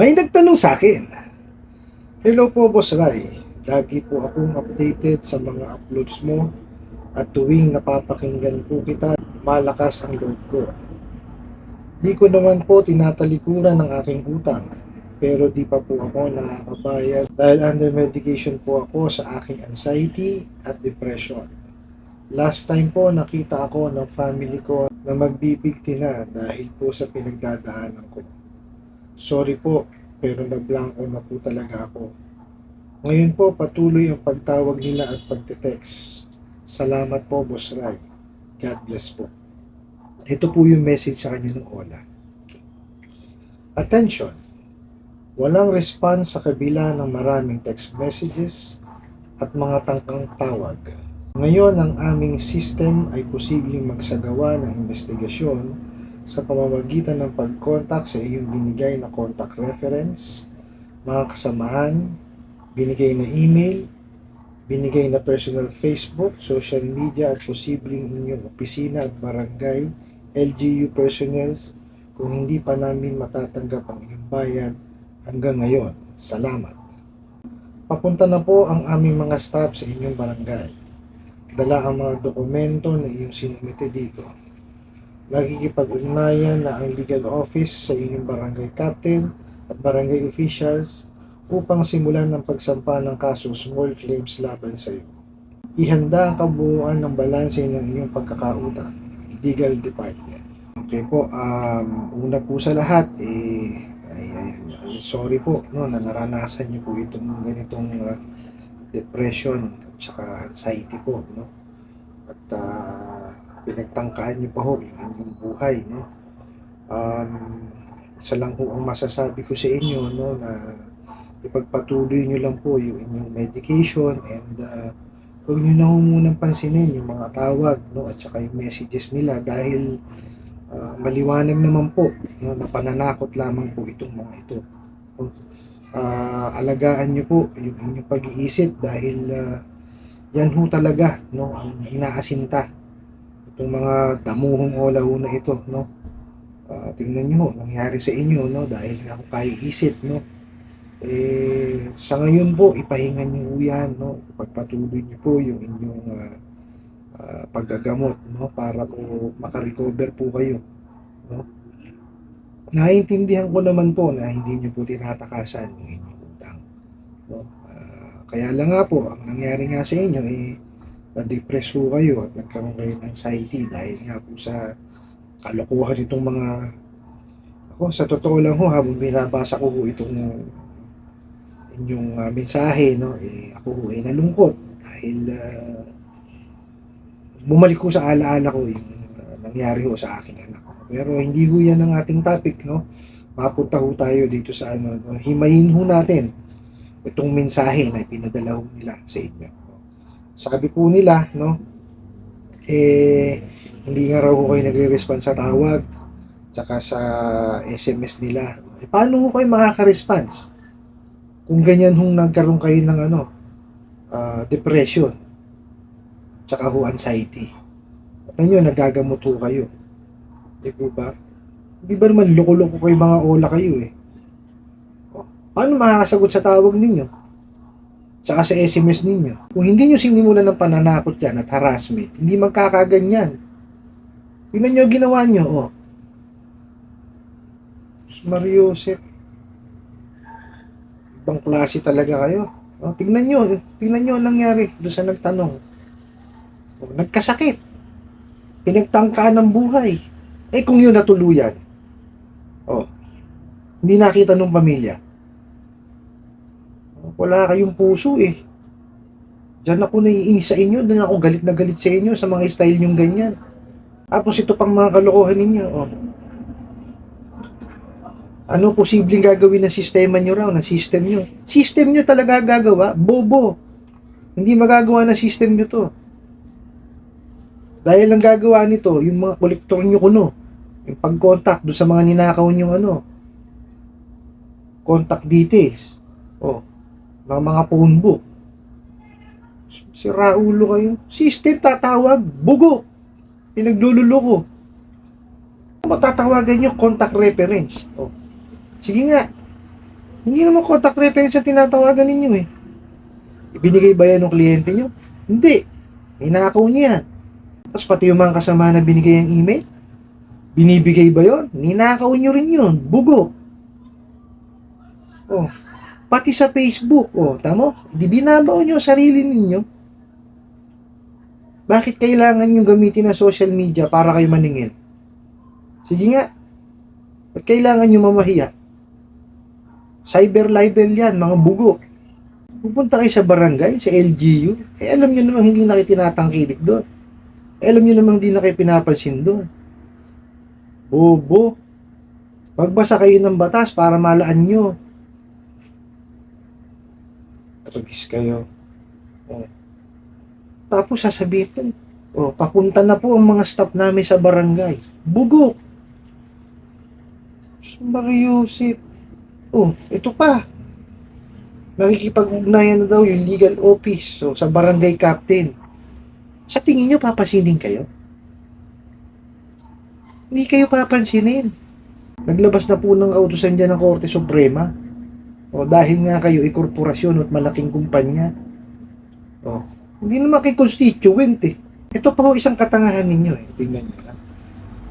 May nagtanong sa akin, Hello po, Boss Rai. Lagi po akong updated sa mga uploads mo at tuwing napapakinggan po kita, malakas ang loob ko. Di ko naman po tinatalikuran ng aking utang, pero di pa po ako nakakabayad dahil under medication po ako sa aking anxiety at depression. Last time po nakita ako ng family ko na magbibigti na dahil po sa pinagdadaanan ko. Sorry po, pero nablangko na po talaga ako. Ngayon po patuloy ang pagtawag nila at pagte-text. Salamat po, Boss Rai. God bless po. Ito po yung message sa kanya ng Ola. Attention! Walang response sa kabila ng maraming text messages at mga tangkang tawag. Ngayon, ang aming system ay posibleng magsagawa ng investigasyon sa pamamagitan ng pag-contact sa iyong binigay na contact reference, mga kasamahan, binigay na email, binigay na personal Facebook, social media at posibleng inyong opisina at barangay, LGU personnel kung hindi pa namin matatanggap ang inyong bayad hanggang ngayon. Salamat. Papunta na po ang aming mga staff sa inyong barangay. Dala ang mga dokumento na iyong sinumite dito. Nagkikipag-ugnayan na ang legal office sa inyong barangay captain at barangay officials upang simulan ng pagsampa ng kaso small claims laban sa iyo. Ihanda ang kabuuan ng balanse ng inyong pagkakautang. Legal Department. Okay po, um, una po sa lahat, eh, ay, ay, ay, sorry po no, na naranasan niyo po itong ganitong uh, depression at saka anxiety po. No? At uh, pinagtangkaan niyo pa ho yung inyong buhay. No? Um, isa lang po ang masasabi ko sa inyo no, na ipagpatuloy nyo lang po yung inyong medication and uh, huwag nyo na munang pansinin yung mga tawag no, at saka yung messages nila dahil uh, maliwanag naman po no, na pananakot lamang po itong mga ito. Uh, alagaan nyo po yung inyong pag-iisip dahil uh, yan ho talaga no, ang inaasinta itong mga damuhong ola ho na ito no. Uh, tingnan nyo nangyari sa inyo no, dahil nga kung kaiisip no, eh, sa ngayon po, ipahinga niyo po yan, no? Pagpatuloy niyo po yung inyong ah, ah, paggagamot, no? Para po makarecover po kayo, no? Naiintindihan ko naman po na hindi niyo po tinatakasan yung inyong utang, no? Ah, kaya lang nga po, ang nangyari nga sa inyo, eh, na-depress po kayo at nagkaroon kayo ng anxiety dahil nga po sa kalokohan itong mga ako, sa totoo lang ho, habang binabasa ko po itong inyong uh, mensahe, no, eh, ako ho ay nalungkot dahil uh, bumalik ko sa alaala ko yung uh, nangyari ho sa aking anak. Pero hindi ho yan ang ating topic, no. Mapunta ho tayo dito sa ano, no? himayin ho natin itong mensahe na pinadala ho nila sa inyo. Sabi po nila, no, eh, hindi nga raw ho kayo nagre-respond sa tawag, tsaka sa SMS nila. Eh, paano ho kayo makaka-response? kung ganyan hong nagkaroon kayo ng ano, uh, depression, tsaka ho anxiety. At nyo, nagagamot ho kayo. Di po ba? Di ba naman loko-loko kayo mga ola kayo eh. Paano makakasagot sa tawag ninyo? Tsaka sa SMS ninyo. Kung hindi nyo sinimulan ng pananakot yan at harassment, hindi magkakaganyan. Tingnan nyo ginawa nyo, oh. Mario Joseph, ibang klase talaga kayo. O, tingnan nyo, tingnan nyo ang nangyari doon sa nagtanong. O, nagkasakit. Pinagtangkaan ng buhay. Eh kung yun natuluyan, o, hindi nakita ng pamilya. Wala kayong puso eh. Diyan ako naiinis sa inyo, diyan ako galit na galit sa inyo sa mga style nyong ganyan. Tapos ito pang mga kalokohan ninyo. O, ano posibleng gagawin ng sistema nyo raw, ng system nyo? System nyo talaga gagawa? Bobo. Hindi magagawa ng system nyo to. Dahil ang gagawa nito, yung mga kolektor nyo kuno, yung pag-contact doon sa mga ninakaw nyo ano, contact details, o, mga mga phone book. Si Raulo kayo. System tatawag, bugo. Pinaglululoko. Matatawagan nyo, contact reference. O, Sige nga. Hindi naman contact reference ang tinatawagan ninyo eh. Ibinigay ba yan ng kliyente nyo? Hindi. Inakaw niyo yan. Tapos pati yung mga kasama na binigay ang email, binibigay ba yon? Ninakaw nyo rin yun. Bugo. Oh. Pati sa Facebook, oh, tamo? Di binabaw nyo sarili ninyo. Bakit kailangan nyo gamitin ang social media para kayo maningil? Sige nga. Ba't kailangan nyo mamahiya? Cyber libel yan, mga bugo. Pupunta kayo sa barangay, sa LGU, eh alam nyo namang hindi na kayo tinatangkilik doon. Eh, alam nyo namang hindi na kayo pinapansin doon. Bobo. Magbasa kayo ng batas para malaan nyo. Tragis kayo. Oh. Tapos sasabihin, oh, papunta na po ang mga staff namin sa barangay. Bugo. Mariusip. Oh, ito pa. Nakikipag-ugnayan na daw yung legal office so, sa barangay captain. Sa tingin nyo, papasinin kayo? Hindi kayo papansinin. Naglabas na po ng kautusan dyan ng Korte Suprema. O dahil nga kayo ay korporasyon at malaking kumpanya. O, hindi naman kay constituent eh. Ito pa ho isang katangahan ninyo eh. Tingnan nyo lang.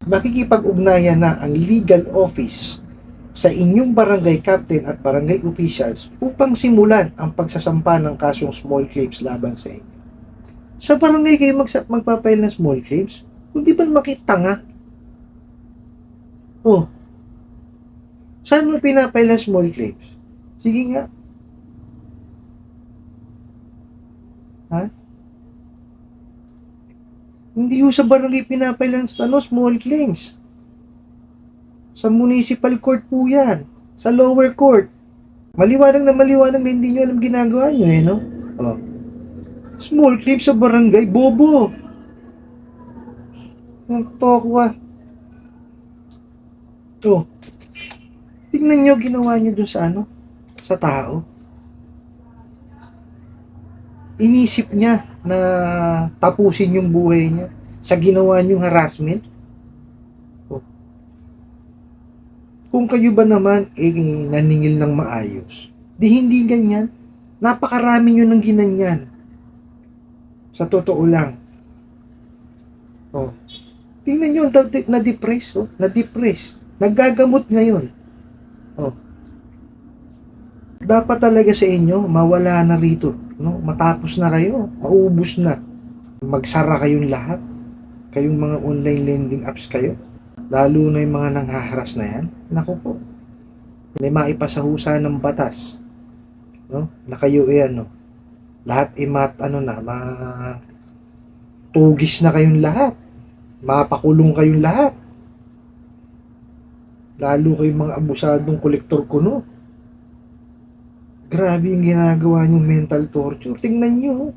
Makikipag-ugnayan na ang legal office sa inyong barangay captain at barangay officials upang simulan ang pagsasampa ng kasong small claims laban sa inyo. Sa barangay kayo magsa- magpapail ng small claims? Hindi ba makitanga? Oh. Saan mo pinapail ng small claims? Sige nga. Ha? Hindi ho sa barangay pinapail ng ano, small claims. Sa municipal court po yan. Sa lower court. Maliwanag na maliwanag na hindi nyo alam ginagawa nyo eh, no? Oh. Small claims sa barangay, bobo. Ang tokwa. Oh. Tingnan nyo ginawa nyo dun sa ano? Sa tao. Inisip niya na tapusin yung buhay niya sa ginawa niyong harassment. Oh. Kung kayo ba naman eh, naningil ng maayos, di hindi ganyan. Napakarami nyo ng ginanyan. Sa totoo lang. Oh. Tingnan nyo, na- na-depress, oh. Na-depress. Naggagamot ngayon. Oh. Dapat talaga sa inyo, mawala na rito. No? Matapos na kayo, maubos na. Magsara kayong lahat. Kayong mga online lending apps kayo. Lalo na yung mga nanghaharas na yan. Naku po. May maipasahusa ng batas. No? Na kayo eh ano. Lahat imat ano na, ma tugis na kayong lahat. Mapakulong kayong lahat. Lalo kayong mga abusadong kolektor kuno. Grabe yung ginagawa niyong mental torture. Tingnan niyo. oh.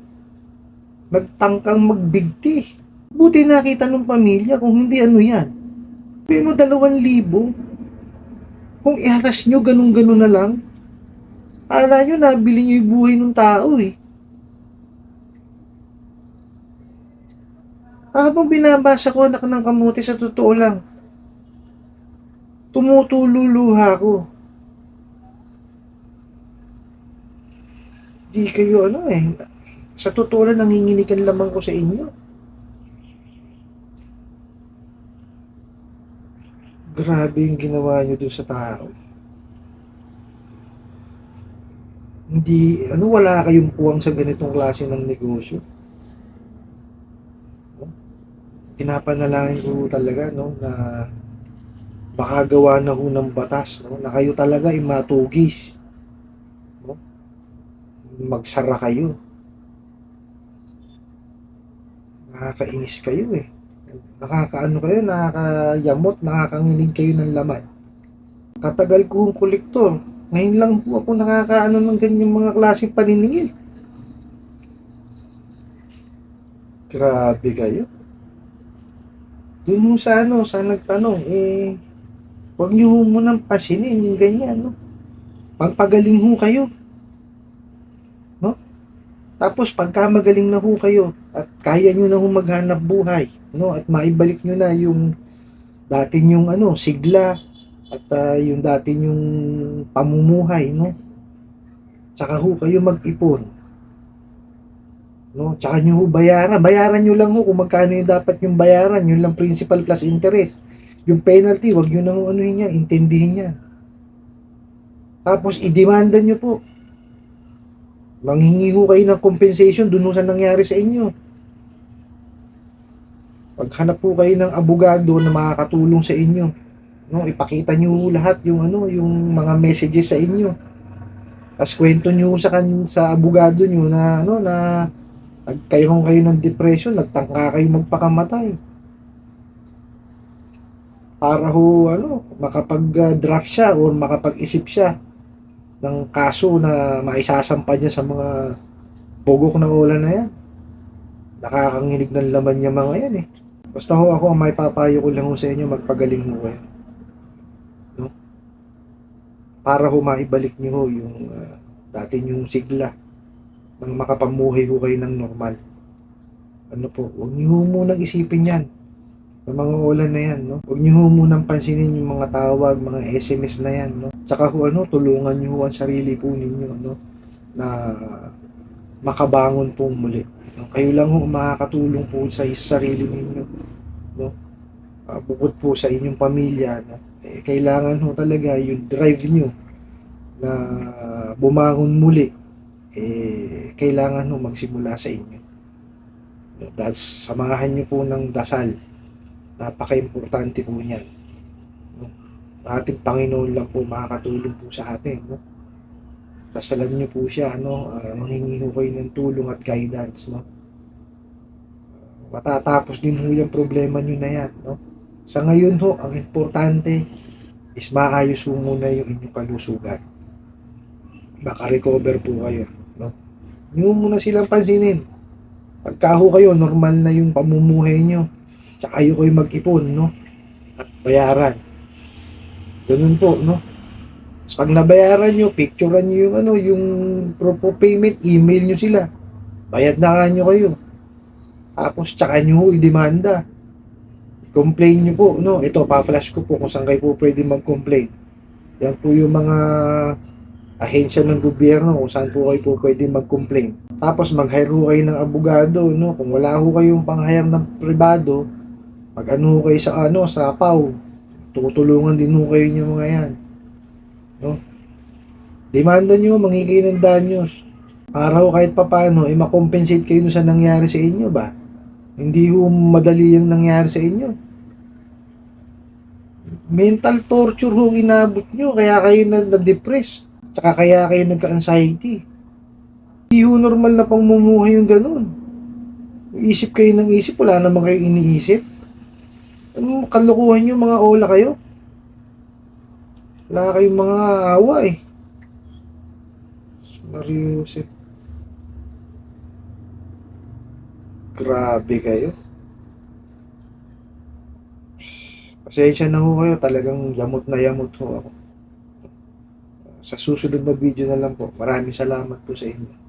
Nagtangkang magbigti. Buti nakita ng pamilya kung hindi ano yan. Sabi mo dalawang libo. Kung iharas nyo ganun-ganun na lang. Akala nyo nabili nyo yung buhay ng tao eh. Habang binabasa ko anak ng kamuti sa totoo lang. Tumutululuha ko. Di kayo ano eh. Sa totoo lang nanginginikan lamang ko sa inyo. Grabe yung ginawa nyo dun sa tao. Hindi, ano, wala kayong puwang sa ganitong klase ng negosyo. Pinapanalangin ko talaga, no, na baka gawa na ho ng batas, no, na kayo talaga ay matugis. Magsara kayo. Nakakainis kayo eh nakakaano kayo, nakakayamot, nakakanginig kayo ng laman. Katagal ko hong kolektor. Ngayon lang po ako nakakaano ng ganyang mga klaseng paniningil. Grabe kayo. Doon sa ano, sa nagtanong, eh, huwag niyo ho munang pasinin yung ganyan, no? Pagpagaling ho kayo. Tapos, pagka magaling na ho kayo, at kaya nyo na ho maghanap buhay, no? At maibalik nyo na yung dati yung ano, sigla, at ah, yung dati yung pamumuhay, no? Tsaka ho kayo mag-ipon. No? Tsaka nyo ho bayaran. Bayaran nyo lang ho kung magkano yung dapat yung bayaran. Yun lang principal plus interest. Yung penalty, wag nyo na ho anuhin yan, intindihin yan. Tapos, idemanda nyo po. Manghingi ho kayo ng compensation dun sa nangyari sa inyo. Paghanap po kayo ng abogado na makakatulong sa inyo, no, ipakita niyo lahat yung ano, yung mga messages sa inyo. Tapos kwento niyo sa kan sa abogado niyo na ano na nagkaroon kayo ng depression, nagtangka kayo magpakamatay. Para ho ano, makapag-draft siya or makapag-isip siya ng kaso na maisasampa niya sa mga bugok na ulan na yan. Nakakanginig ng laman niya mga yan eh. Basta ho ako, ang may papayo ko lang ho sa inyo, magpagaling ho kayo. No? Para ho maibalik niyo ho yung ah, dati yung sigla nang makapamuhay ho kayo ng normal. Ano po, huwag niyo ho munang isipin yan. Mga ulan na yan, no? Huwag niyo ho munang pansinin yung mga tawag, mga SMS na yan, no? Tsaka ho, ano, tulungan niyo ang sarili po ninyo, no? Na makabangon po muli. No? Kayo lang ho makakatulong po sa sarili ninyo. No? Ah, bukod po sa inyong pamilya, no? eh, kailangan ho talaga yung drive nyo na bumangon muli. Eh, kailangan ho magsimula sa inyo. Dahil samahan nyo po ng dasal. Napaka-importante po niyan. No? Ating Panginoon lang po makakatulong po sa atin. No? dasalan niyo po siya, ano, uh, manghingi ho kayo ng tulong at guidance, no? Matatapos din ho yung problema niyo na yan, no? Sa ngayon ho, ang importante is maayos ho muna yung inyong kalusugan. Maka-recover po kayo, no? Hindi mo muna silang pansinin. Pagka ho kayo, normal na yung pamumuhay nyo. Tsaka kayo kayo mag-ipon, no? At bayaran. Ganun po, no? Tapos pag nabayaran nyo, picturean nyo yung ano, yung proof of payment, email nyo sila. Bayad na nga nyo kayo. Tapos tsaka nyo i-demanda. Complain nyo po, no? Ito, pa-flash ko po kung saan kayo po pwede mag-complain. Yan po yung mga ahensya ng gobyerno kung saan po kayo po pwede mag-complain. Tapos mag-hire kayo ng abogado, no? Kung wala ho kayong pang-hire ng privado, mag-ano ho kayo sa ano, sa PAW. Tutulungan din ho kayo niyo mga yan. No? Demanda nyo, mangi kayo ng danyos. Para ho kahit papano, eh, makompensate kayo sa nangyari sa inyo ba? Hindi ho madali yung nangyari sa inyo. Mental torture ho inabot nyo, kaya kayo na, na-depress. Tsaka kaya kayo nagka-anxiety. Hindi ho normal na pangmumuhay yung ganun. Isip kayo ng isip, wala naman kayo iniisip. Ano, kalukuhan nyo, mga ola kayo. Wala kayong mga awa eh. Mario Joseph. Grabe kayo. Pasensya na ho kayo. Talagang yamot na yamot ho ako. Sa susunod na video na lang po. Maraming salamat po sa inyo.